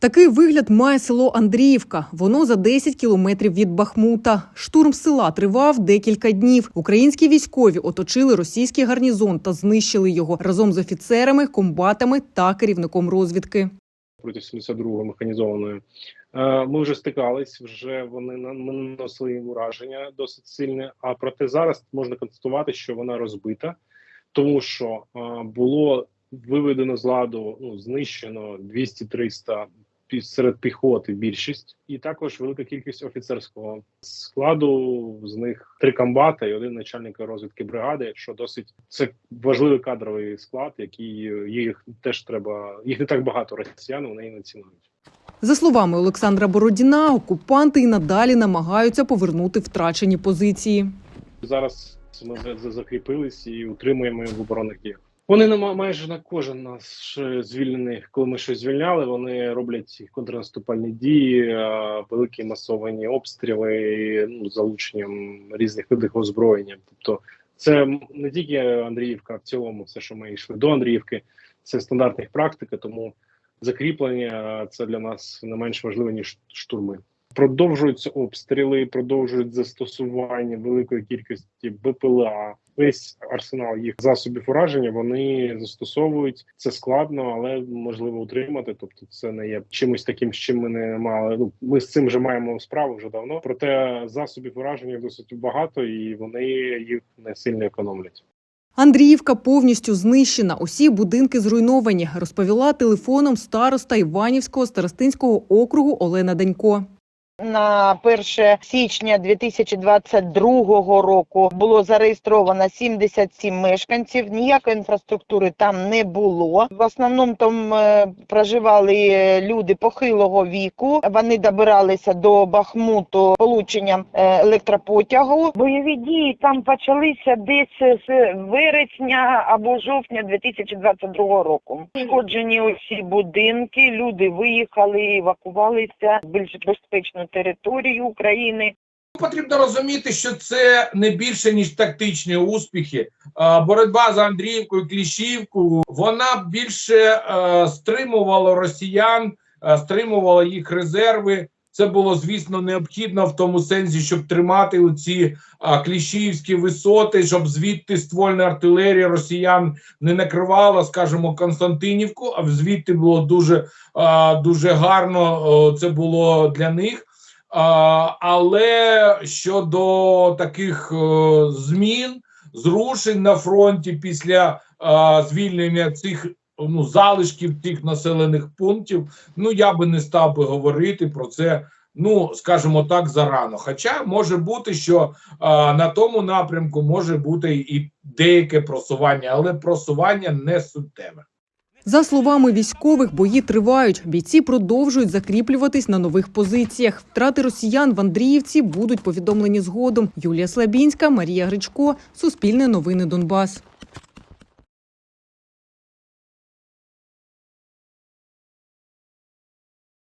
Такий вигляд має село Андріївка. Воно за 10 кілометрів від Бахмута. Штурм села тривав декілька днів. Українські військові оточили російський гарнізон та знищили його разом з офіцерами, комбатами та керівником розвідки. проти 72-ї механізованої. Е, Ми вже стикались, вже вони наносили ураження досить сильне. А проте зараз можна констатувати, що вона розбита, тому що е, було виведено з ладу, ну знищено 200-300 пі- серед піхоти більшість, і також велика кількість офіцерського складу. З них три комбата і один начальник розвідки бригади, що досить це важливий кадровий склад, який їх теж треба. Їх не так багато росіян, вони не цінують. За словами Олександра Бородіна, окупанти і надалі намагаються повернути втрачені позиції. Зараз ми за- за- закріпились і утримуємо в оборонних діях. Вони на майже на кожен наш звільнений, коли ми щось звільняли, вони роблять контрнаступальні дії, великі масовані обстріли ну, залученням різних видів озброєння. Тобто, це не тільки Андріївка, а в цілому, все, що ми йшли до Андріївки, це стандартна їх практика, тому закріплення це для нас не менш важливе ніж штурми. Продовжуються обстріли, продовжують застосування великої кількості БПЛА. Весь арсенал їх засобів ураження вони застосовують. Це складно, але можливо утримати. Тобто, це не є чимось таким, з чим ми не мали. Ну ми з цим вже маємо справу вже давно. Проте засобів ураження досить багато, і вони їх не сильно економлять. Андріївка повністю знищена. Усі будинки зруйновані, розповіла телефоном староста Іванівського старостинського округу Олена Данько. На 1 січня 2022 року було зареєстровано 77 мешканців. Ніякої інфраструктури там не було. В основному там е, проживали е, люди похилого віку. Вони добиралися до Бахмуту полученням е, електропотягу. Бойові дії там почалися десь з вересня або жовтня 2022 року. Шкоджені усі будинки. Люди виїхали, евакувалися в більш безпечну територію України. Потрібно розуміти, що це не більше ніж тактичні успіхи. Боротьба за Андріївку і Кліщівку вона більше е, стримувала росіян, е, стримувала їх резерви. Це було звісно необхідно в тому сенсі, щоб тримати оці а, кліщіївські висоти, щоб звідти ствольна артилерія росіян не накривала, скажімо, Константинівку. А звідти було дуже, дуже гарно. Це було для них. А, але щодо таких е, змін, зрушень на фронті після е, звільнення цих ну, залишків цих населених пунктів, ну я би не став би говорити про це. Ну, скажімо так, зарано. Хоча може бути, що е, на тому напрямку може бути і деяке просування, але просування не суттєве. За словами військових, бої тривають. Бійці продовжують закріплюватись на нових позиціях. Втрати росіян в Андріївці будуть повідомлені згодом. Юлія Слабінська, Марія Гричко, Суспільне новини Донбас.